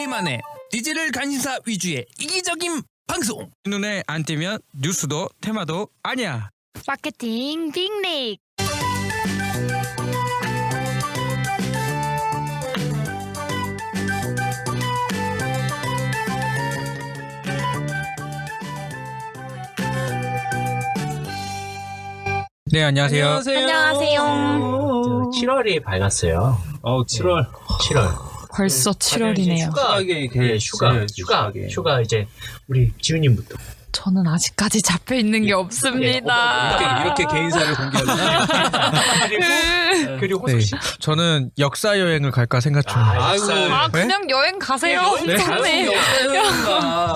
우리만의 디지털 간신사 위주의 이기적인 방송. 눈에 안 띄면 뉴스도 테마도 아니야. 마케팅 빅릭 네 안녕하세요. 안녕하세요. 7월이 밝았어요. 어, 7월. 7월. 벌써 7월이네요. 휴가, 휴가게 예, 개 휴가, 휴가, 휴가게. 휴가 이제 우리 지훈님부터. 저는 아직까지 잡혀 있는 게 없습니다. 이렇게, 이렇게 개인사를 공개하잖아요. 그리고 네, 호석 씨. 저는 역사 여행을 갈까 생각 중. 아, 아이고. 아 그냥 여행 가세요. 네. 좋네.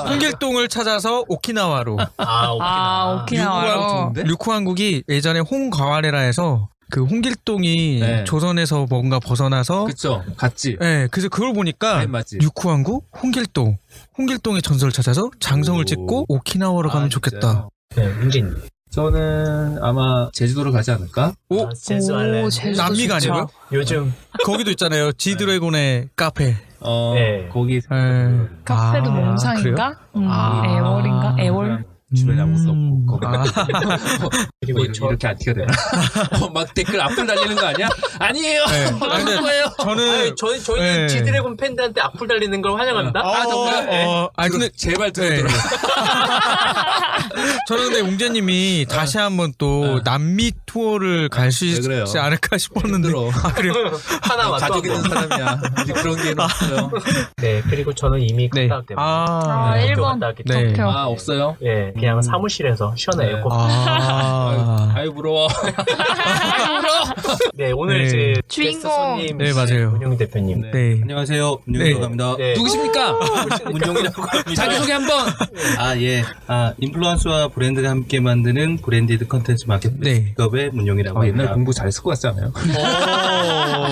홍길동을 찾아서 오키나와로. 아, 오키나와. 아 오키나와로. 류쿠한국이 예전에 홍가와레라 해서 그 홍길동이 네. 조선에서 뭔가 벗어나서 그쵸. 같지. 네, 그래서 그걸 보니까 네, 맞지. 육후왕국, 홍길동, 홍길동의 전설을 찾아서 장성을 오. 찍고 오키나와로 가면 아, 좋겠다. 네, 문진님. 저는 아마 제주도를 가지 않을까? 오, 아. 오, 제주도 남미가 좋죠. 아니고요? 요즘 거기도 있잖아요. 지드래곤의 카페. 어, 네. 거기 네. 카페도 아, 몽상인가? 음, 아. 애월인가? 애월? 주변에 아무것도 음. 없고. 거기. 그리고 뭐 저, 이렇게 안 되나? 어, 막 댓글 앞을 달리는 거 아니야? 아니에요. 네. 아니, 근데 거예요. 저는 아니, 저희 저희는 네. 지드래곤 팬들한테 악플 달리는 걸 환영합니다. 아, 정말? 네. 어, 아니 근데 제발 네. 들어들어. 저는 근데 웅재님이 다시 한번 또 네. 남미 투어를 갈 수 네, 그래요. 있지 않을까 싶었는데. 힘들어. 아 그래요? 하나 맞고. 가족 있는 사람이야. 이제 그런 게 없어요. 네, 그리고 저는 이미 네. 갔다 왔기 때문에. 아, 아, 네, 일본. 갔다 왔기 네. 때문에. 아, 없어요? 예, 그냥 음. 사무실에서 시원한 네. 에어컨. 아. 아유, 부러워. 네, 오늘 네. 이제 주인공. 손님 네, 맞아요. 문용 대표님. 네. 안녕하세요. 네. 문용이라고 합니다. 네. 누구십니까? 문용이라고 합니다. 자기소개 한 번. 아, 예. 아, 인플루언서와 브랜드가 함께 만드는 브랜디드 컨텐츠 마켓플레이스 네. 기업의 문용이라고 아, 합니다. 옛날 공부 잘했을 것 같지 않아요?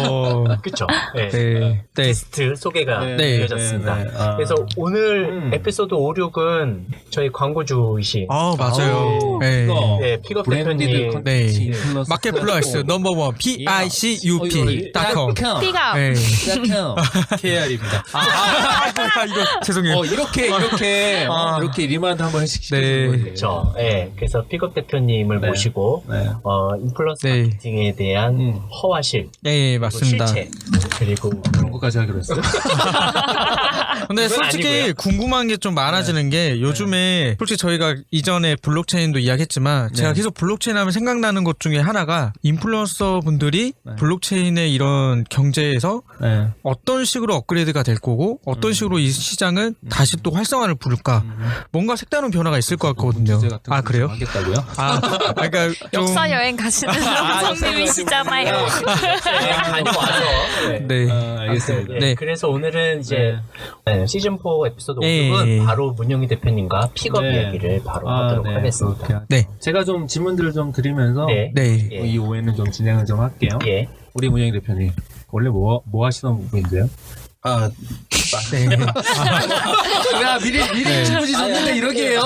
어. 그쵸. 네. 네. 네. 게스트 소개가 네, 이어졌습니다. 네, 네. 아. 그래서 오늘 음. 에피소드 5, 6은 저희 광고주 이신 아, 맞아요. 아우, 네. 네, 픽업 브랜디드 대표님 컨텐츠 네. 인플루언서 마켓 플러스 넘버원 P I C U P 닷컴. 삐가. 네. KR입니다. 아, 이거 죄송해요. 어, 이렇게, 이렇게, 어, 아. 이렇게 리마인드 한 번씩 네. 시켜주는 거지. 그렇죠. 네, 그래서 픽업 대표님을 네. 모시고 네. 어, 인플루언서 네. 마케팅에 대한 음. 허와실, 네, 그리고 맞습니다. 실체, 그리고 그런 것까지 하기로 했어. 근데 솔직히 아니고요. 궁금한 게 좀 많아지는 게 요즘에 솔직히 저희가 이전에 블록체인도 이야기했지만 제가 계속 블록체인 하면 생각나는 것 중에 하나가 인플루언서 분들이 네. 블록체인의 이런 경제에서 네. 어떤 식으로 업그레이드가 될 거고 어떤 식으로 이 시장은 다시 또 활성화를 부를까 뭔가 색다른 변화가 있을 것 같거든요. 같은 아 거 그래요? 하겠다고요? 아 그러니까 좀 역사 여행 가시는 남성님이시잖아요. 네, 다녀와서 네. 네. 아, 알겠습니다. 네, 네. 그래서 오늘은 이제 네, 시즌 4 에피소드 예, 5은 예. 바로 문영희 대표님과 픽업 네. 이야기를 바로 아, 하도록 네. 하겠습니다. 그렇게 하- 네. 제가 좀 질문들을 좀 드리면서 네. 네. 예. 이 오해는 좀 진행을 좀 할게요. 예. 우리 문영희 대표님 원래 뭐, 뭐 하시던 분인데요? 아, 네. 야 미리 미리 네. 질문이 줬는데 이렇게 해요?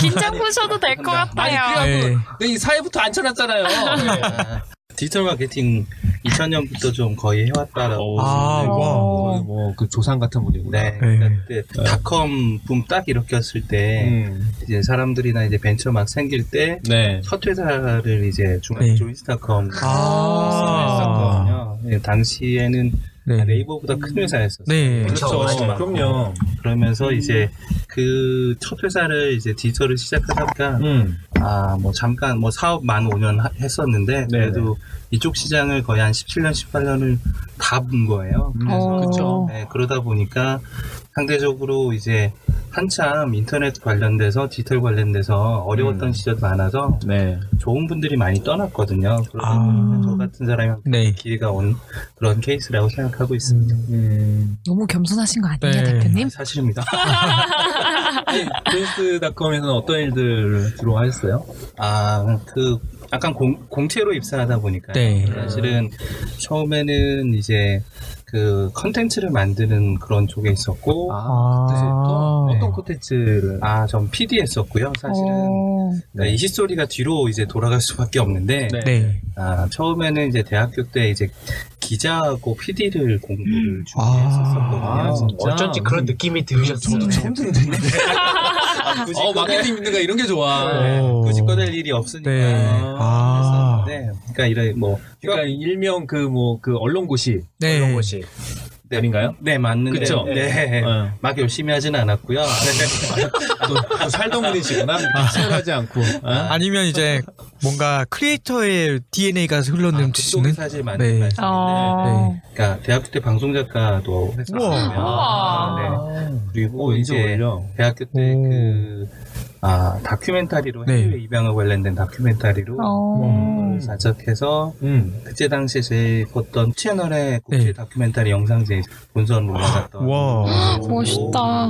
긴장 푸셔도 될 것 아니 같아요. 네. 그래갖고 이 사회부터 앉혀놨잖아요. 아, 디지털 마케팅 2000년부터 좀 거의 해왔다라고. 아, 보시면 와. 어. 뭐그 조상 같은 분이구나. 네. 네. 그때 닷컴 붐 딱 일으켰을 때 음. 이제 사람들이나 이제 벤처 막 생길 때 네. 첫 회사를 이제 중앙 네. 조이스닷컴 아. 했었거든요. 네, 당시에는 네. 네이버보다 큰 회사였었어요. 네. 그렇죠. 그렇죠. 그럼요. 그러면서 이제 그 첫 회사를 이제 디지털을 시작하다가 음. 아뭐 잠깐 뭐 사업 만 5년 하- 했었는데 그래도 이쪽 시장을 거의 한 17년 18년을 다 본 거예요. 그래서 어. 그쵸. 네, 그러다 보니까 상대적으로 이제 한참 인터넷 관련돼서 디지털 관련돼서 어려웠던 음. 시절도 많아서 네. 좋은 분들이 많이 떠났거든요. 그러다 아. 보니까 저 같은 사람이 네. 기회가 온 그런 케이스라고 생각하고 있습니다. 음. 너무 겸손하신 거 아니에요, 네. 대표님? 사실입니다. 조이스닷컴에서는 어떤 일들을 주로 하셨어요? 아, 그, 약간 공, 공채로 입사하다 보니까. 네. 사실은 처음에는 이제 그 컨텐츠를 만드는 그런 쪽에 있었고, 아, 아. 그때부터 네. 어떤 콘텐츠를 전 PD 했었고요. 사실은. 어. 네, 이 히스토리가 뒤로 이제 돌아갈 수밖에 없는데, 네. 네. 아, 처음에는 이제 대학교 때 이제 기자하고 PD를 공부를 아, 준비했었거든요. 아, 진짜? 어쩐지 그런 느낌이 들으셨어요. 저도 처음 듣는데. 굳이 어, 꺼낼- 마케팅 믿는가 이런 게 좋아. 네, 오. 굳이 꺼낼 일이 없으니까 네. 아. 했었는데 그러니까 이런 뭐 그러니까 일명 그 뭐 그 언론고시 네. 이런 것이 네, 아닌가요? 네 맞는데 그쵸? 네. 어. 막 열심히 하진 않았고요. 또, 또 살던 분이시구나. 이렇게 치열하지 않고. 어? 아니면 이제 뭔가 크리에이터의 DNA가 흘러넘치시는 그쪽이 사실 맞는 네. 말씀인데 어. 그러니까 대학교 때 방송 작가도 했었고요. 우와. 네. 그리고 오, 이제. 대학교 때 오. 그 아, 다큐멘터리로 네. 해외 입양과 관련된 다큐멘터리로 어. 자작해서 음. 그때 당시에 제일 컸던 채널의 국제 네. 다큐멘터리 영상제 본선 올라갔던 와. 멋있다.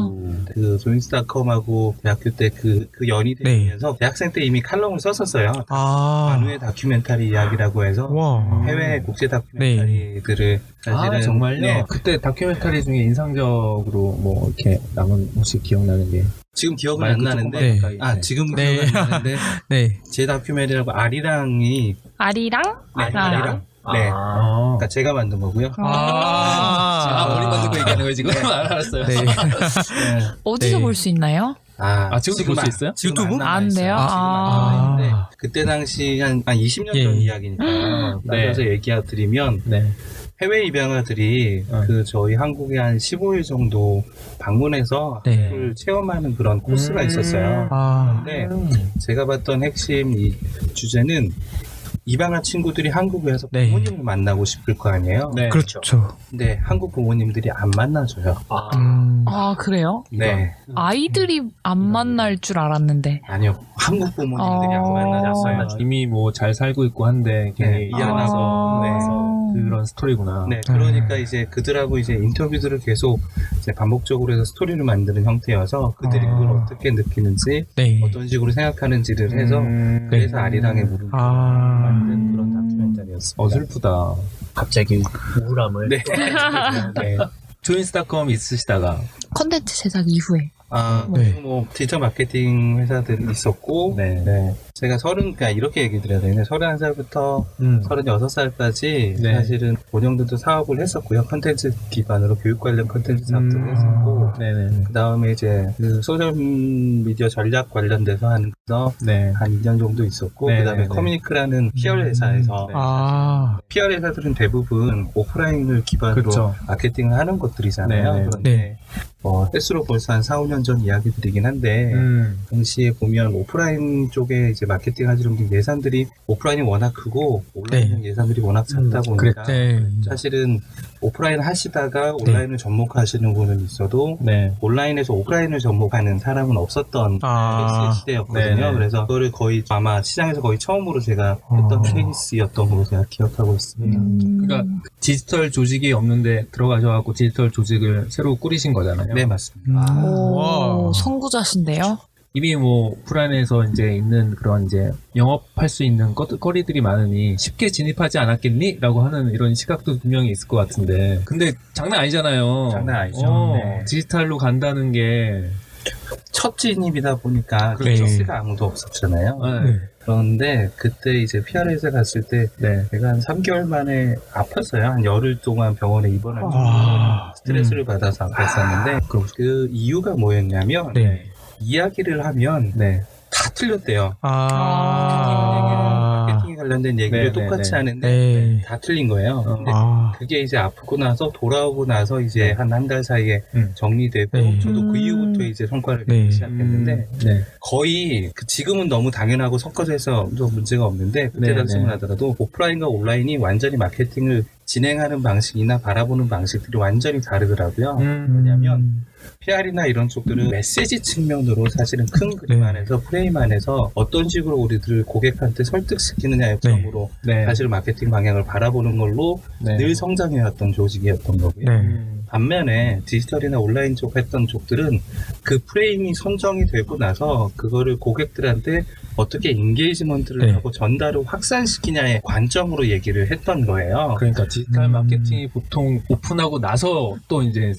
그 조인스닷컴하고 대학교 때 그 그 연이 네. 되면서 대학생 때 이미 칼럼을 썼었어요. 아. 만우의 다큐멘터리 이야기라고 해서 와. 해외 국제 다큐멘터리들을 사실은 아, 정말요? 네, 그때 다큐멘터리 중에 인상적으로 뭐 이렇게 남은 혹시 기억나는 게 지금 기억은 안 나는데 네. 조금만 가까이. 아 지금 네. 기억은 안 나는데 네. 제 다큐멘터리라고 아리랑이 아리랑? 네, 아. 아리랑 네 아. 그러니까 제가 만든 거고요. 아. 아, 본인 만든 거 얘기하는 거예요, 지금? 알았어요. 네. 네. 어디서 네. 볼 수 있나요? 아, 아, 지금도 볼수 안- 있어요? 지금 유튜브? 안 안 돼요? 지금 안 아. 아. 그때 당시 한, 한 20년 예. 전 이야기니까 네. 따라서 얘기해 드리면 네. 해외 입양아들이 어. 그 저희 한국에 한 15일 정도 방문해서 네. 한국을 체험하는 그런 코스가 음. 있었어요. 아. 근데 제가 봤던 핵심 이 주제는 입양아 친구들이 한국에 와서 네. 부모님을 만나고 싶을 거 아니에요. 네. 그렇죠. 근데 한국 부모님들이 안 만나줘요. 아, 음. 아, 그래요? 네. 아이들이 안 만날 줄 알았는데. 아니요. 한국 부모님들이 안 어. 만나줬어요. 이미 뭐 잘 살고 있고 한데 괜히 네, 미안해서. 아. 네. 그런 스토리구나. 네, 그러니까 이제 그들하고 이제 인터뷰들을 계속 이제 반복적으로 해서 스토리를 만드는 형태여서 그들이 아. 그걸 어떻게 느끼는지 네. 어떤 식으로 생각하는지를 해서 음. 그래서 아리랑의 물을 아. 만든 그런 다큐멘터리였습니다. 어 슬프다. 갑자기 우울함을. 네. 네. 조인스닷컴 있으시다가 컨텐츠 제작 이후에. 아, 네. 뭐 디지털 마케팅 회사들이 있었고 네. 네. 제가 서른 그러니까 이렇게 얘기 드려야 되는데 서른 살부터 음. 36살까지 네. 사실은 본영들도 사업을 했었고요. 컨텐츠 기반으로 교육 관련 컨텐츠 사업들을 음. 했었고 네네. 그 다음에 이제 그 소셜미디어 전략 관련돼서 하는 거 네. 한 2년 정도 있었고 네, 그 다음에 네, 네. 커뮤니크라는 PR 회사에서 네. 아. PR 회사들은 대부분 오프라인을 기반으로 그렇죠. 마케팅을 하는 것들이잖아요. 네, 네, 그런데 네. 어, 횟수로 벌써 한 4, 5년 전 이야기들이긴 한데 음. 당시에 보면 오프라인 쪽에 이제 마케팅 하시는 분들 예산들이 오프라인이 워낙 크고 온라인 예산들이 워낙 작다 음, 보니까 네. 사실은 오프라인 하시다가 온라인을 접목하시는 분은 있어도 네. 온라인에서 오프라인을 접목하는 사람은 없었던 아. 케이스 시대였거든요. 네네. 그래서 그거를 거의 아마 시장에서 거의 처음으로 제가 했던 어. 케이스였던 걸로 제가 기억하고 있습니다. 음. 그러니까 디지털 조직이 없는데 들어가셔갖고 디지털 조직을 새로 꾸리신 거잖아요. 네, 맞습니다. 음. 오, 와. 선구자신데요? 이미 뭐 오프라인에서 이제 있는 그런 이제 영업할 수 있는 꺼- 거리들이 많으니 쉽게 진입하지 않았겠니? 라고 하는 이런 시각도 분명히 있을 것 같은데. 근데 장난 아니잖아요. 장난 아니죠. 어, 네. 디지털로 간다는 게. 첫 진입이다 보니까 그 그렇죠. 케이스가 아무도 없었잖아요. 네. 네. 그런데 그때 이제 PR에서 갔을 때 네. 제가 한 3개월 만에 아팠어요. 한 열흘 동안 병원에 입원할 정도로 아. 스트레스를 받아서 아팠었는데 그 이유가 뭐였냐면 네. 이야기를 하면 네. 다 틀렸대요. 아. 마케팅에 관련된 얘기를 네, 똑같이 네, 네. 하는데 네. 다 틀린 거예요. 어. 근데 아. 그게 이제 아프고 나서 돌아오고 나서 이제 한 한 달 사이에 음. 정리되고 네. 저도 그 음. 이후부터 이제 성과를 네. 내기 시작했는데 네. 거의 그 지금은 너무 당연하고 섞어져 해서 좀 문제가 없는데 그때 네, 당시만 네. 하더라도 오프라인과 온라인이 완전히 마케팅을 진행하는 방식이나 바라보는 방식들이 완전히 다르더라고요. 음. 왜냐면 PR이나 이런 쪽들은 메시지 측면으로 사실은 큰 그림 네. 안에서 프레임 안에서 어떤 식으로 우리들을 고객한테 설득시키느냐의 네. 점으로 네. 사실 마케팅 방향을 바라보는 걸로 네. 늘 성장해왔던 조직이었던 거고요. 네. 음. 반면에 디지털이나 온라인 쪽 했던 쪽들은 그 프레임이 선정이 되고 나서 그거를 고객들한테 어떻게 인게이지먼트를 네. 하고 전달을 확산시키냐의 관점으로 얘기를 했던 거예요. 그러니까 디지털 음. 마케팅이 보통 오픈하고 나서 또 이제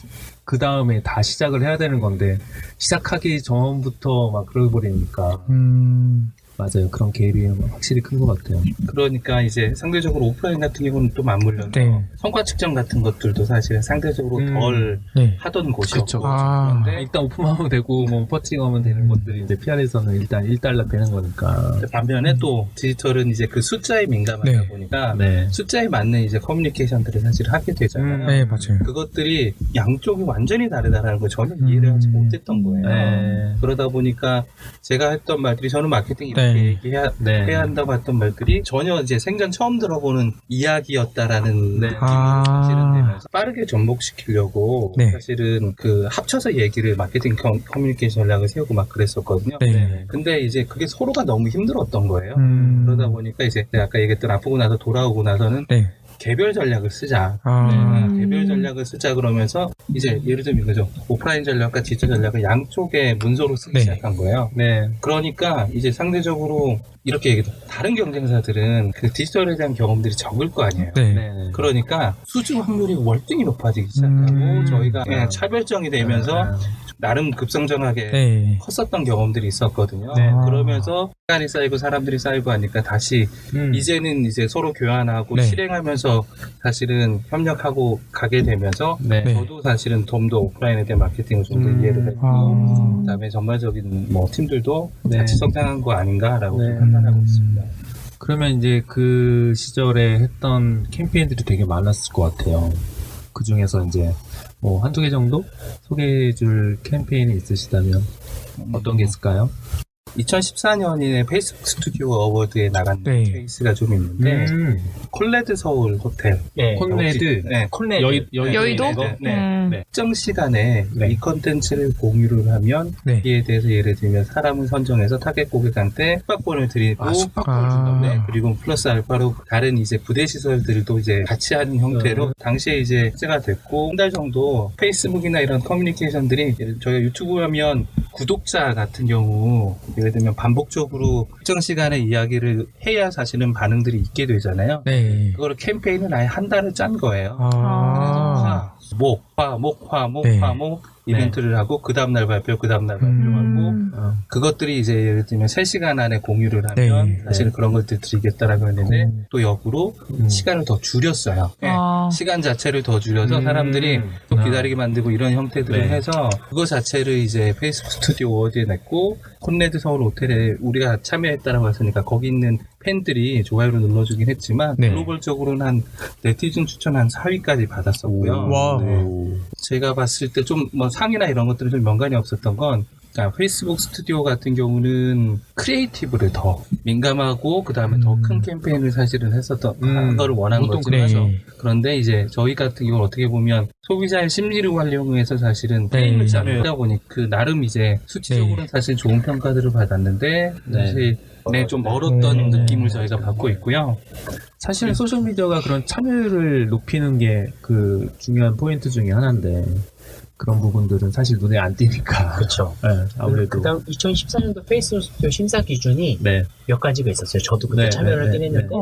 그 다음에 다 시작을 해야 되는 건데 시작하기 전부터 막 그러고 버리니까 음. 맞아요. 그런 갭이 확실히 큰 것 같아요. 그러니까 이제 상대적으로 오프라인 같은 경우는 또 맞물려서 네. 성과 측정 같은 것들도 사실 상대적으로 음. 덜 네. 하던 곳이었고. 아. 그런데 일단 오픈하면 되고 뭐 퍼칭하면 되는 것들이 이제 PR에서는 일단 1달러 되는 거니까. 반면에 또 디지털은 이제 그 숫자에 민감하다 네. 보니까 네. 숫자에 맞는 이제 커뮤니케이션들을 사실 하게 되잖아요. 음. 네, 맞아요. 그것들이 양쪽이 완전히 다르다라는 걸 전혀 이해를 하지 음. 못했던 거예요. 네. 그러다 보니까 제가 했던 말들이 저는 마케팅 이렇게 네. 얘기해야 네. 해야 한다고 했던 말들이 전혀 이제 생전 처음 들어보는 이야기였다라는 네. 느낌이 아. 사실은 되면서 빠르게 접목시키려고 네. 사실은 그 합쳐서 얘기를 마케팅 커, 커뮤니케이션 전략을 세우고 막 그랬었거든요. 네. 근데 이제 그게 서로가 너무 힘들었던 거예요. 음. 그러다 보니까 이제 아까 얘기했던 아프고 나서 돌아오고 나서는 네. 개별 전략을 쓰자. 아. 네, 개별 전략을 쓰자 그러면서 이제 예를 들면 이거죠. 오프라인 전략과 디지털 전략을 양쪽에 문서로 쓰기 네. 시작한 거예요. 네. 그러니까 이제 상대적으로 이렇게 얘기도 다른 경쟁사들은 그 디지털에 대한 경험들이 적을 거 아니에요. 네. 네. 그러니까 수주 확률이 월등히 높아지기 시작하고 음. 저희가 그냥 차별정이 되면서 나름 급성장하게 네. 컸었던 경험들이 있었거든요. 네. 그러면서 시간이 쌓이고 사람들이 쌓이고 하니까 다시 음. 이제는 이제 서로 교환하고 네. 실행하면서 사실은 협력하고 가게 되면서 네. 네. 저도 사실은 좀 더 오프라인에 대한 마케팅을 좀더 음. 이해를 했고 아. 그다음에 전반적인 뭐 팀들도 네. 같이 성장한 거 아닌가라고 네. 판단하고 있습니다. 그러면 이제 그 시절에 했던 캠페인들이 되게 많았을 것 같아요. 그 중에서 이제 뭐 한두 개 정도 소개해 줄 캠페인이 있으시다면 어떤 게 있을까요? 2014년에 페이스북 스튜디오 어워드에 나간 네. 케이스가 좀 있는데 음. 콜레드 서울 호텔 네. 콘레드. 네, 콘레드. 여의, 여의, 여의 도? 네, 네. 음. 네. 특정 시간에 네. 이 컨텐츠를 공유를 하면 네. 이에 대해서 예를 들면 사람을 선정해서 타겟 고객한테 숙박권을 드리고 아, 숙박권을 아. 준다고? 네, 그리고 플러스 알파로 다른 이제 부대 시설들도 이제 같이 하는 형태로 네. 당시에 이제 삭제가 됐고 한 달 정도 페이스북이나 이런 커뮤니케이션들이 저희가 유튜브 하면 구독자 같은 경우 예를 들면 반복적으로 특정 시간에 이야기를 해야 사실은 반응들이 있게 되잖아요. 네. 그거를 캠페인을 아예 한 달을 짠 거예요. 아. 화, 목, 화, 목, 화, 목, 네. 화, 목 이벤트를 하고 그 다음날 발표, 그 다음날 음. 발표하고 음. 어. 그것들이 이제 예를 들면 3시간 안에 공유를 하면 네. 사실은 그런 것들 드리겠다라고 했는데 오. 또 역으로 음. 시간을 더 줄였어요. 네. 아. 시간 자체를 더 줄여서 음. 사람들이 또 아. 기다리게 만들고 이런 형태들을 네. 해서 그거 자체를 이제 페이스북 스튜디오 워드에 냈고 콘레드 서울 호텔에 우리가 참여했다라고 했으니까 거기 있는 팬들이 좋아요를 눌러주긴 했지만 네. 글로벌적으로는 한 네티즌 추천 한 4위까지 받았었고요. 네. 제가 봤을 때 좀 뭐 상이나 이런 것들은 좀 연관이 없었던 건 아, 페이스북 스튜디오 같은 경우는 크리에이티브를 더 민감하고 그 다음에 더 음. 큰 캠페인을 사실은 했었던 음. 한 거를 원한 거지만 네. 그런데 이제 저희 같은 경우는 어떻게 보면 소비자의 심리를 활용해서 사실은 네. 게임을 짜다 보니 그 나름 이제 수치적으로는 사실 좋은 평가들을 받았는데 네. 사실 네, 좀 멀었던 네. 느낌을 저희가 받고 있고요. 사실은 소셜 미디어가 그런 참여율을 높이는 게 그 중요한 포인트 중에 하나인데 그런 부분들은 사실 눈에 안 띄니까 그렇죠. 네, 아무래도 그다음 2014년도 페이스북 심사 기준이 네, 몇 가지가 있었어요. 저도 그때 네, 참여를 네, 하긴 네, 했는데 어.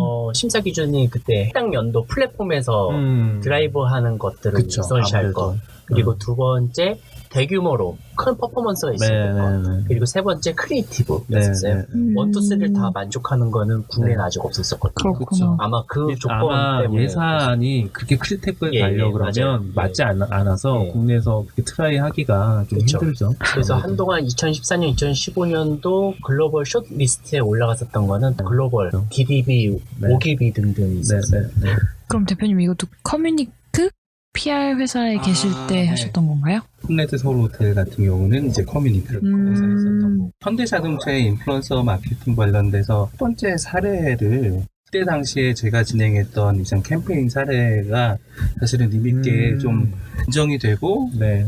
어, 심사 기준이 그때 해당 연도 플랫폼에서 음. 드라이브 하는 것들을 그쵸, 설치할 아무래도. 거. 그리고 두 번째 대규모로 큰 퍼포먼스가 있을 거. 네, 네, 그리고 세 번째 크리에이티브가 네, 있었어요. 네. 음. 원, 투, 쓰리를 다 만족하는 거는 국내는 네. 아직 없었었거든요. 그렇구나. 아마 그 조건 아마 때문에 예산이 그렇게 크리테크에 예, 가려 예, 그러면 맞아요. 맞지 않, 않아서 예. 국내에서 그렇게 트라이 하기가 좀 그쵸. 힘들죠. 그래서. 한동안 2014년, 2015년도 글로벌 숏 리스트에 올라갔었던 거는 글로벌, 그렇죠. DDB, 네. 오기비 등등이 네, 있었어요. 네, 네. 그럼 대표님 이것도 커뮤니크 PR 회사에 아, 계실 때 네. 하셨던 건가요? 콘레드 서울 호텔 같은 경우는 이제 커뮤니티 음. 회사에 있었던 거. 현대자동차의 인플루언서 마케팅 관련돼서 첫 번째 사례를 그때 당시에 제가 진행했던 이전 캠페인 사례가 사실은 의미있게 음. 좀 인정이 되고 네.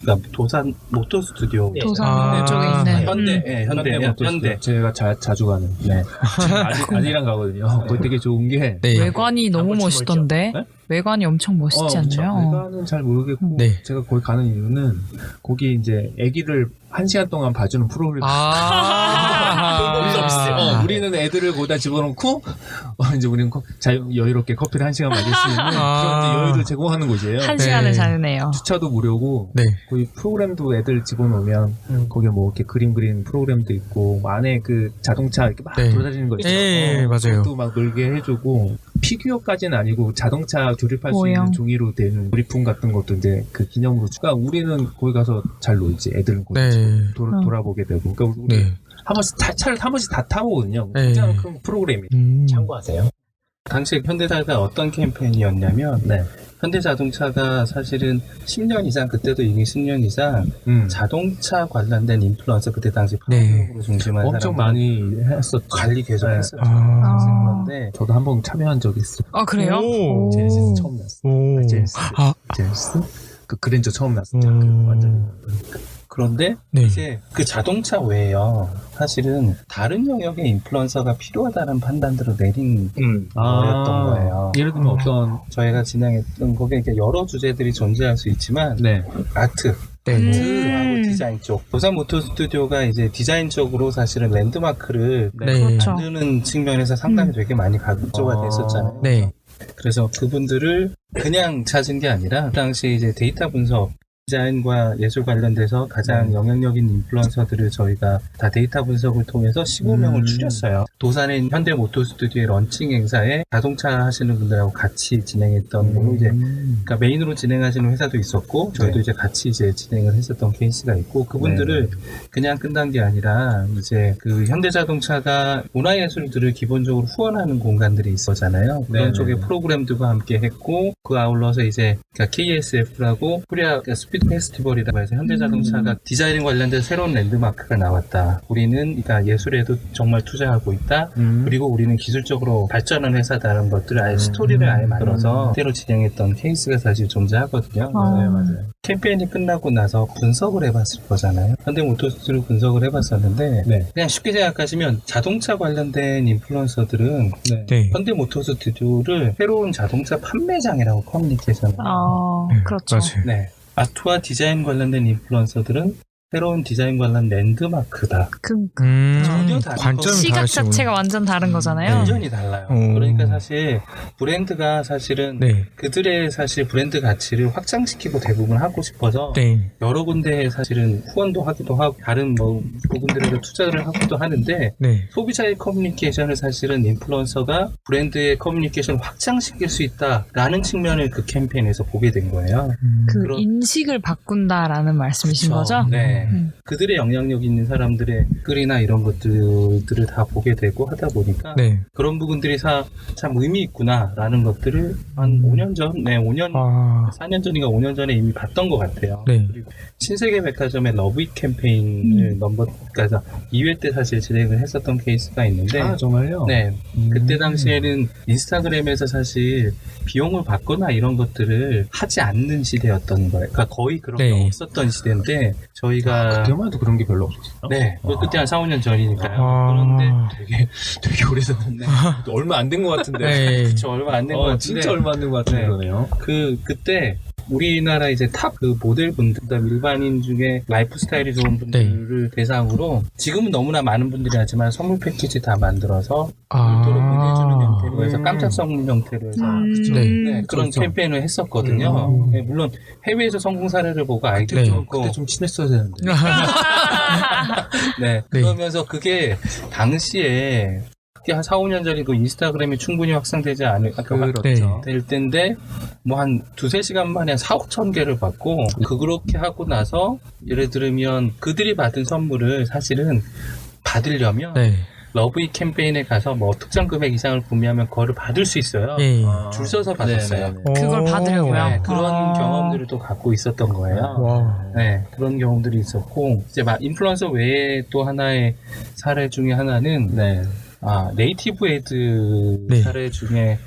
그러니까 도산 모터 스튜디오 예. 도산 아, 쪽에 아, 있는. 현대, 음. 예, 현대, 현대, 모터스. 현대. 제가 자, 자주 가는. 네. 아직, 아직이랑 가거든요. 그거 되게 좋은 게 네. 외관이 너무 한번 멋있던데. 네? 외관이 엄청 멋있지 어, 그쵸. 않나요? 외관은 잘 모르겠고 네. 제가 거기 가는 이유는 거기 이제 아기를 한 시간 동안 봐주는 프로그램. 아. 어, 우리는 애들을 거기다 집어넣고 어, 이제 우리는 커- 자유 여유롭게 커피를 한 시간 마실 수 있는 아. 그런 여유를 제공하는 곳이에요. 한 네. 시간을 자유네요. 주차도 무료고 네. 거기 프로그램도 애들 집어넣으면 음. 거기에 뭐 이렇게 그림 그리는 프로그램도 있고 뭐 안에 그 자동차 이렇게 막 네. 돌아다니는 거 있죠. 예, 맞아요. 그것도 막 놀게 해주고 피규어까지는 아니고 자동차 조립할 수 모형. 있는 종이로 된 조립품 같은 것도 이제 그 기념으로 추가. 우리는 거기 가서 잘 놀지. 애들은 거기 네. 돌, 어. 돌아보게 되고. 그러니까 우리 네. 한 번씩 다, 차를 한 번씩 다 타보거든요. 네. 굉장히 큰 프로그램이. 음. 참고하세요. 당시 현대자가 어떤 캠페인이었냐면 네. 현대자동차가 사실은 10년 이상 그때도 이미 10년 이상 음. 자동차 관련된 인플루언서 그때 당시 네. 파업으로 중심한 엄청 많이 했었. 관리 계속 네. 했었죠. 아. 그런데 저도 한 번 참여한 적이 있어요. 아 그래요? 오. 제네시스 처음 났어. 오. 아, 제네시스. 아, 제네시스? 그 그랜저 처음 났을 때. 음. 그 완전. 그런데 네. 이제 그 자동차 외에요. 사실은 다른 영역의 인플루언서가 필요하다는 판단들을 내린 음. 거였던 거예요. 예를 들면 어떤. 저희가 진행했던 거기에 여러 주제들이 존재할 수 있지만 네. 아트, 네. 음. 아트하고 디자인 쪽. 도산 모터 스튜디오가 이제 디자인 쪽으로 사실은 랜드마크를 네. 그렇죠. 만드는 측면에서 상당히 되게 많이 강조가 아. 됐었잖아요. 네. 그래서 그분들을 그냥 찾은 게 아니라 그 당시 이제 데이터 분석 디자인과 예술 관련돼서 가장 영향력 있는 인플루언서들을 저희가 다 데이터 분석을 통해서 15명을 음. 추렸어요. 도산의 현대 모터 스튜디오의 런칭 행사에 자동차 하시는 분들하고 같이 진행했던 걸로 이제 음. 그러니까 메인으로 진행하시는 회사도 있었고 저희도 네. 이제 같이 이제 진행을 했었던 케이스가 있고 그분들을 그냥 끝난 게 아니라 이제 그 현대자동차가 문화예술들을 기본적으로 후원하는 공간들이 있었잖아요. 그런 네, 쪽에 네. 프로그램들과 함께 했고 그 아울러서 이제 그러니까 KSF라고 코리아 스 피드 페스티벌이라고 해서 현대자동차가 음. 디자인 관련된 새로운 랜드마크가 나왔다. 우리는 그러니까 예술에도 정말 투자하고 있다. 음. 그리고 우리는 기술적으로 발전한 회사다라는 것들을 아예 스토리를 아예 만들어서 그대로 진행했던 케이스가 사실 존재하거든요. 아. 네, 맞아요. 캠페인이 끝나고 나서 분석을 해봤을 거잖아요. 현대모터스를 분석을 해봤었는데 네. 그냥 쉽게 생각하시면 자동차 관련된 인플루언서들은 네. 네. 현대모터스 스튜디오를 새로운 자동차 판매장이라고 커뮤니케이션을 아 네, 그렇죠. 맞아요. 네. 아트와 디자인 관련된 인플루언서들은 새로운 디자인 관련 랜드마크다. 그 음. 전혀 다른 관점이 시각 다르시구나. 자체가 완전 다른 거잖아요. 완전히 달라요. 오. 그러니까 사실 브랜드가 사실은 네. 그들의 사실 브랜드 가치를 확장시키고 대부분 하고 싶어서 네. 여러 군데에 사실은 후원도 하기도 하고 다른 뭐 부분들에도 투자를 하기도 하는데 네. 소비자의 커뮤니케이션을 사실은 인플루언서가 브랜드의 커뮤니케이션을 확장시킬 수 있다라는 측면을 그 캠페인에서 보게 된 거예요. 음. 그 그런- 인식을 바꾼다라는 말씀이신 그쵸. 거죠? 네. 음. 그들의 영향력 있는 사람들의 글이나 이런 것들을 다 보게 되고 하다 보니까 네. 그런 부분들이 사, 참 의미 있구나라는 것들을 한 음. 5년 전, 네, 5년, 아. 4년 전인가 5년 전에 이미 봤던 것 같아요. 네. 그리고 신세계 백화점의 러브잇 캠페인을 넘버, 그러니까 2회 때 사실 진행을 했었던 케이스가 있는데, 아, 정말요? 네, 음. 그때 당시에는 인스타그램에서 사실 비용을 받거나 이런 것들을 하지 않는 시대였던 거예요. 그러니까 거의 그런 게 네. 없었던 시대인데, 저희 가, 그때만 해도 그런 게 별로 없었어요. 네, 뭐 그때 한 4, 5년 전이니까요. 아. 그런데 되게 되게 오래됐는데 얼마 안 된 것 같은데. 네. 저 얼마 안 된 것 어, 같은데, 진짜 얼마 안 된 것 같은 네. 거네요. 그 그때 우리나라 이제 탑 그 모델분들, 그다음 일반인 중에 라이프 스타일이 좋은 분들을 대상으로 지금은 너무나 많은 분들이 하지만 선물 패키지 다 만들어서 별도로 보내주는 형태로 해서 음. 깜짝 선물 형태로 해서 음. 네. 네, 그런 그렇죠. 캠페인을 했었거든요. 음. 네, 물론 해외에서 성공 사례를 보고 아이디어 네. 좋고 그때 좀 친했어야 되는데. 네, 네. 그러면서 그게 당시에 그게 한 4, 5년 전이고 인스타그램이 충분히 확산되지 않을 그러니까 그렇죠. 될 때인데 뭐 한 두세 시간 만에 한 4, 5천 개를 받고 그 그렇게 하고 나서 예를 들면 그들이 받은 선물을 사실은 받으려면 네. 러브이 캠페인에 가서 뭐 특정 금액 이상을 구매하면 그거를 받을 수 있어요. 네. 줄 서서 받았어요. 네, 네, 네. 그걸 받으려고요? 네, 그런 아. 경험들을 또 갖고 있었던 거예요. 와. 네, 그런 경험들이 있었고, 이제 막 인플루언서 외에 또 하나의 사례 중에 하나는, 네. 아, 네이티브 에드 네. 사례 중에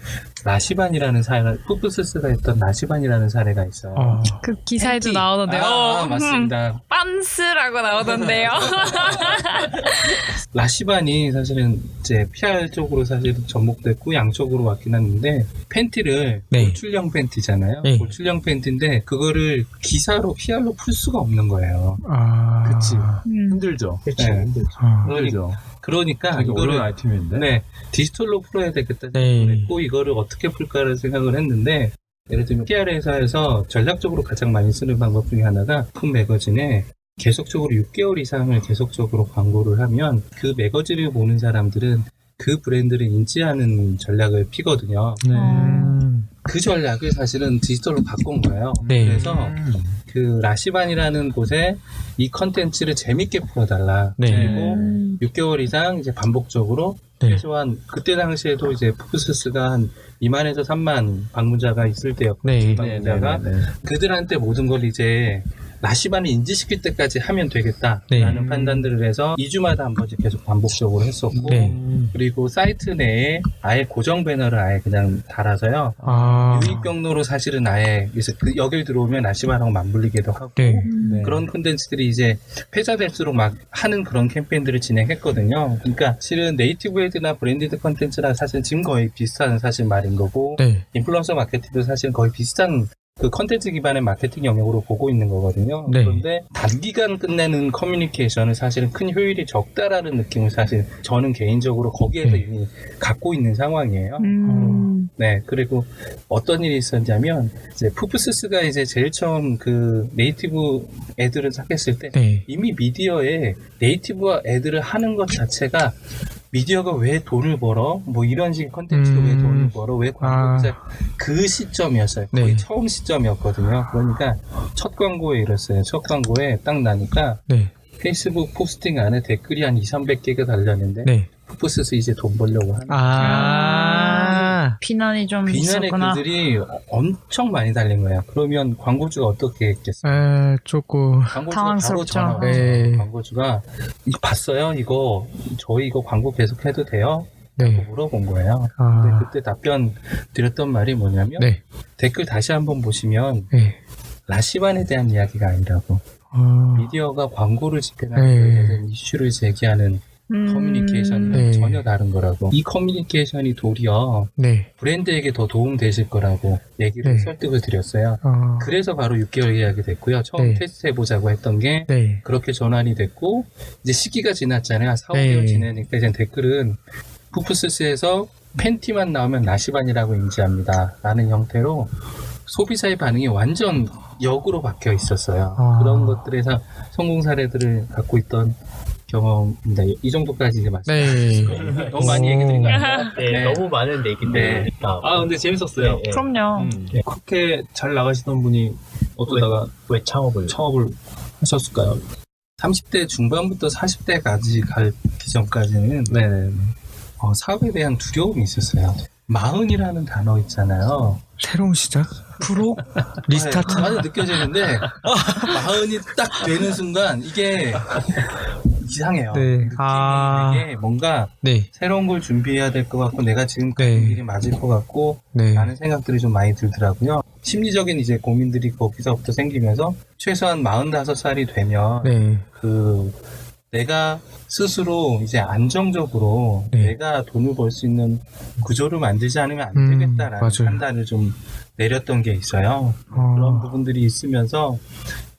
라시반이라는 사례, 푸프스스가 했던 라시반이라는 사례가 있어요. 아. 그 기사에도. 나오던데요. 아, 아, 음, 맞습니다. 밸런스라고 나오던데요. 라시반이 사실은 이제 PR 쪽으로 사실 접목됐고 양쪽으로 왔긴 했는데 팬티를 네. 골출형 팬티잖아요. 네. 골출형 팬티인데 그거를 기사로 PR로 풀 수가 없는 거예요. 아. 그치. 음. 힘들죠. 그렇죠. 네. 힘들죠. 아. 힘들죠. 그러니까 되게 어려운 이거를 아이템인데. 네, 디지털로 풀어야 되겠다 네. 했고 이거를 어떻게 풀까를 생각을 했는데 예를 들면 PR 회사에서 전략적으로 가장 많이 쓰는 방법 중에 하나가 큰 매거진에 계속적으로 6개월 이상을 계속적으로 광고를 하면 그 매거진을 보는 사람들은 그 브랜드를 인지하는 전략을 피거든요. 네. 음. 그 전략을 사실은 디지털로 바꾼 거예요. 네. 그래서 음. 그 라시반이라는 곳에 이 컨텐츠를 재밌게 풀어달라. 네. 그리고 음. 6개월 이상 이제 반복적으로 네. 최소한 그때 당시에도 이제 푸푸스스가 한 2만에서 3만 방문자가 있을 때였고 네. 방문자가 네, 네, 네. 그들한테 모든 걸 이제 라시반을 인지시킬 때까지 하면 되겠다라는 네. 판단들을 해서 2주마다 한 번씩 계속 반복적으로 했었고 네. 그리고 사이트 내에 아예 고정 배너를 아예 그냥 달아서요 아. 유입 경로로 사실은 아예 그래서 그 여길 들어오면 라시반하고 맞물리기도 하고 네. 네. 그런 콘텐츠들이 이제 회자될수록 막 하는 그런 캠페인들을 진행했거든요. 그러니까 실은 네이티브 헤드나 브랜디드 컨텐츠랑 사실 지금 거의 비슷한 사실 말인 거고 네. 인플루언서 마케팅도 사실 거의 비슷한 그 컨텐츠 기반의 마케팅 영역으로 보고 있는 거거든요. 네. 그런데 단기간 끝내는 커뮤니케이션은 사실은 큰 효율이 적다라는 느낌을 사실 저는 개인적으로 거기에서 네. 이미 갖고 있는 상황이에요. 음. 네, 그리고 어떤 일이 있었냐면, 이제 푸푸스스가 이제 제일 처음 그 네이티브 애들을 시작했을 때, 네. 이미 미디어에 네이티브 애들을 하는 것 자체가 미디어가 왜 돈을 벌어? 뭐 이런 식의 컨텐츠로 왜 음. 돈을 벌어? 왜 광고를 아. 그 시점이었어요. 거의 네. 처음 시점이었거든요. 그러니까 첫 광고에 이랬어요. 첫 광고에 딱 나니까 네. 페이스북 포스팅 안에 댓글이 한 2, 300개가 달렸는데, 네. 푸푸스스 이제 돈 벌려고 하는 아. 비난이 좀 비난의 있었구나. 글들이 엄청 많이 달린 거예요. 그러면 광고주가 어떻게 했겠어요? 아, 조금. 광고주가 바로 당황스럽죠. 전화 왔죠. 네. 광고주가 이거 봤어요? 이거 저희 이거 광고 계속 해도 돼요? 라고 네. 물어본 거예요. 근데 아. 그때 답변 드렸던 말이 뭐냐면 네. 댓글 다시 한번 보시면 네. 라시반에 대한 이야기가 아니라고 아. 미디어가 광고를 집행하는 네. 대한 이슈를 제기하는 음. 커뮤니케이션이랑 네. 전혀 다른 거라고 이 커뮤니케이션이 도리어 네. 브랜드에게 더 도움 되실 거라고 얘기를 네. 설득을 드렸어요. 아. 그래서 바로 6개월 계약이 됐고요. 처음 네. 테스트 해보자고 했던 게 네. 그렇게 전환이 됐고 이제 시기가 지났잖아요. 4, 5개월 네. 지나니까 이제 댓글은 푸푸스스에서 팬티만 나오면 나시반이라고 인지합니다. 라는 형태로 소비자의 반응이 완전 역으로 바뀌어 있었어요. 아. 그런 것들에서 성공 사례들을 갖고 있던 경험입니다. 이 정도까지 이제 말씀. 네. 너무 많이 얘기 드린 거? 네, 네. 너무 많은 얘기인데. 아, 아, 근데 재밌었어요. 네, 네. 그럼요. 음. 그렇게 잘 나가시던 분이 어쩌다가 왜 창업을? 창업을 하셨을까요? 30대 중반부터 40대까지 가기 전까지는 네네. 어, 사업에 대한 두려움이 있었어요. 마흔이라는 단어 있잖아요. 새로운 시작? 프로? 리스타트? 네, 많이 느껴지는데 마흔이 딱 되는 순간 이게 이상해요. 네. 느낌이 아. 되게 뭔가 네. 새로운 걸 준비해야 될 것 같고 내가 지금 가는 네. 길이 맞을 것 같고 네. 라는 생각들이 좀 많이 들더라고요. 심리적인 이제 고민들이 거기서부터 생기면서 최소한 45살이 되면 네. 그 내가 스스로 이제 안정적으로 네. 내가 돈을 벌 수 있는 구조를 만들지 않으면 안 음, 되겠다라는 맞아요. 판단을 좀 내렸던 게 있어요. 그런 어. 부분들이 있으면서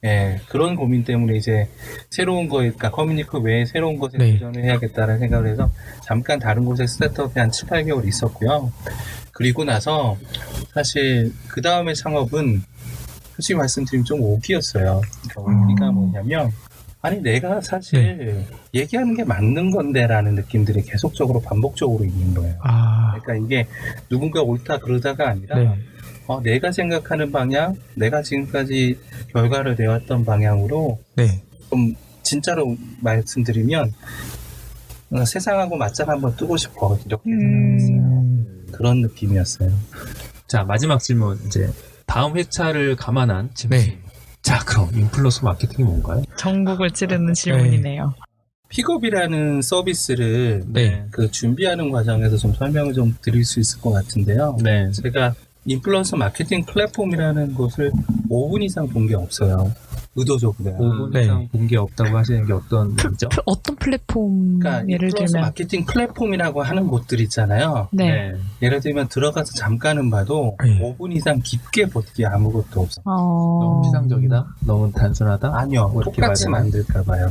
예, 그런 고민 때문에 이제 새로운 거, 그러니까 커뮤니크 외에 새로운 것에 네. 도전을 해야겠다라는 생각을 해서 잠깐 다른 곳에 스타트업에 한 7, 8개월 있었고요. 그리고 나서 사실 그 다음에 창업은 솔직히 말씀드리면 좀 오기였어요. 그러니까 오기가 뭐냐면 아니 내가 사실 얘기하는 게 맞는 건데라는 느낌들이 계속적으로 반복적으로 있는 거예요. 아. 그러니까 이게 누군가 옳다 그러다가 아니라 네. 어, 내가 생각하는 방향, 내가 지금까지 결과를 내왔던 방향으로 네. 좀 진짜로 말씀드리면 어, 세상하고 맞짱 한번 뜨고 싶어 이렇게 생각했어요. 음. 그런 느낌이었어요. 자, 마지막 질문. 이제 다음 회차를 감안한 질문. 네. 자, 그럼 인플루언서 마케팅이 뭔가요? 전국을 찌르는 질문이네요. 픽업이라는 서비스를 네. 그 준비하는 과정에서 좀 설명을 좀 드릴 수 있을 것 같은데요. 네. 제가 인플루언서 마케팅 플랫폼이라는 곳을 5분 이상 본 게 없어요. 의도적으로요. 5분 네. 이상 본 게 없다고 하시는 게 어떤 얘기죠? 플- 어떤 플랫폼 그러니까 음, 예를 인플루언서 들면 마케팅 플랫폼이라고 하는 곳들 있잖아요. 네. 예를 들면 들어가서 잠깐은 봐도 네. 5분 이상 깊게 보기 아무것도 없어. 어... 너무 피상적이다? 너무 단순하다? 아니요, 뭐 이렇게 똑같이 봐야? 만들까 봐요.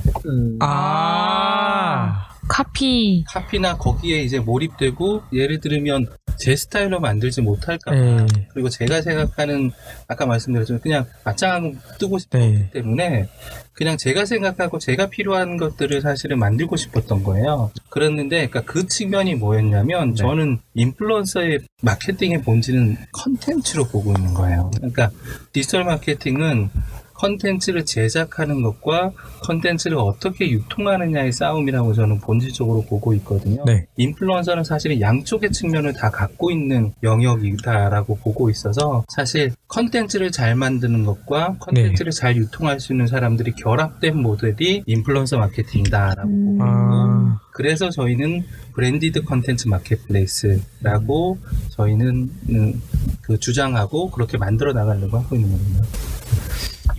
아. 카피 카피나 거기에 이제 몰입되고 예를 들면 제 스타일로 만들지 못할까 봐. 네. 그리고 제가 생각하는 아까 말씀드렸지만 그냥 맞짱 뜨고 싶기 네. 때문에 그냥 제가 생각하고 제가 필요한 것들을 사실은 만들고 싶었던 거예요. 그랬는데 그러니까 그 측면이 뭐였냐면 저는 인플루언서의 마케팅의 본질은 컨텐츠로 보고 있는 거예요. 그러니까 디지털 마케팅은 컨텐츠를 제작하는 것과 컨텐츠를 어떻게 유통하느냐의 싸움이라고 저는 본질적으로 보고 있거든요. 네. 인플루언서는 사실은 양쪽의 측면을 다 갖고 있는 영역이다라고 보고 있어서 사실 컨텐츠를 잘 만드는 것과 컨텐츠를 잘 유통할 수 있는 사람들이 결합된 모델이 인플루언서 마케팅이다라고 음. 보고 아. 그래서 저희는 브랜디드 컨텐츠 마켓플레이스라고 저희는 음, 그 주장하고 그렇게 만들어 나가려고 하고 있는 겁니다.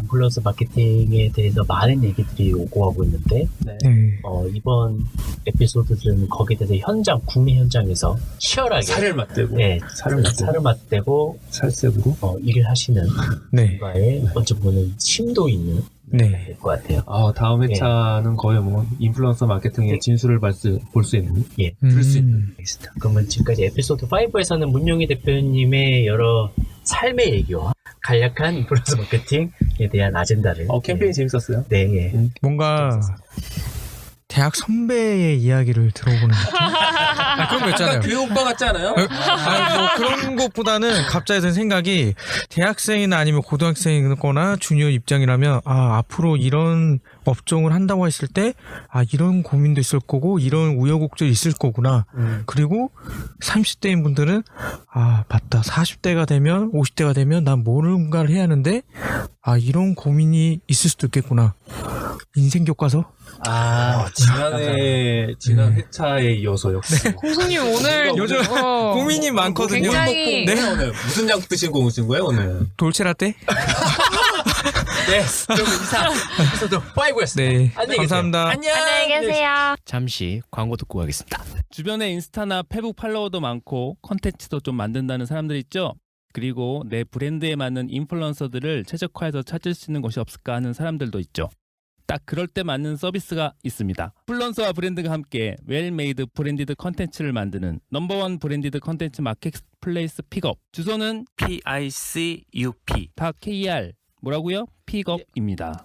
인플루언서 마케팅에 대해서 많은 얘기들이 오고 가고 있는데 네. 어, 이번 에피소드들은 거기에 대해서 현장 국내 현장에서 치열하게 살을 맞대고 네, 살을 맞대고 살을 맞대고 살색으로 어, 일을 하시는 네. 누가의 어찌 보면 심도 있는 네. 될것 같아요. 아 다음 회차는 거의 뭐 인플루언서 마케팅의 진수를 볼수 있는 음. 수 있는. 알겠습니다. 그러면 지금까지 에피소드 5에서는 문용희 대표님의 여러 삶의 얘기와 간략한 인플루언서 마케팅에 대한 아젠다를 어 캠페인 재밌었어요? 네, 네. 뭔가 대학 선배의 이야기를 들어보는 느낌? 아, 그런 거 있잖아요. 교육 오빠 같지 않아요? 아니, 뭐 그런 것보다는 갑자기 든 생각이 대학생이나 아니면 고등학생이거나 주니어 입장이라면 아 앞으로 이런 업종을 한다고 했을 때 아 이런 고민도 있을 거고 이런 우여곡절이 있을 거구나 음. 그리고 30대인 분들은 아 맞다 40대가 되면 50대가 되면 난 뭔가를 해야 하는데 아 이런 고민이 있을 수도 있겠구나 인생 교과서 아 지난해 지난 회차에 이어서 역시 공수님 오늘 요즘 어, 고민이 많거든요 굉장히 네 오늘 무슨 약 드신 거 오신 거예요 오늘? 돌체라떼 네, 그럼 이상 에피소드 5였습니다. 네 안녕히 계세요. 감사합니다 안녕히 계세요. 잠시 광고 듣고 가겠습니다. 주변에 인스타나 페북 팔로워도 많고 컨텐츠도 좀 만든다는 사람들 있죠? 그리고 내 브랜드에 맞는 인플루언서들을 최적화해서 찾을 수 있는 곳이 없을까 하는 사람들도 있죠. 딱 그럴 때 맞는 서비스가 있습니다. 플런서와 브랜드가 함께 웰메이드 브랜디드 컨텐츠를 만드는 넘버원 브랜디드 컨텐츠 마켓플레이스 픽업. 주소는 P I C U P 다 KR 뭐라고요? 픽업입니다.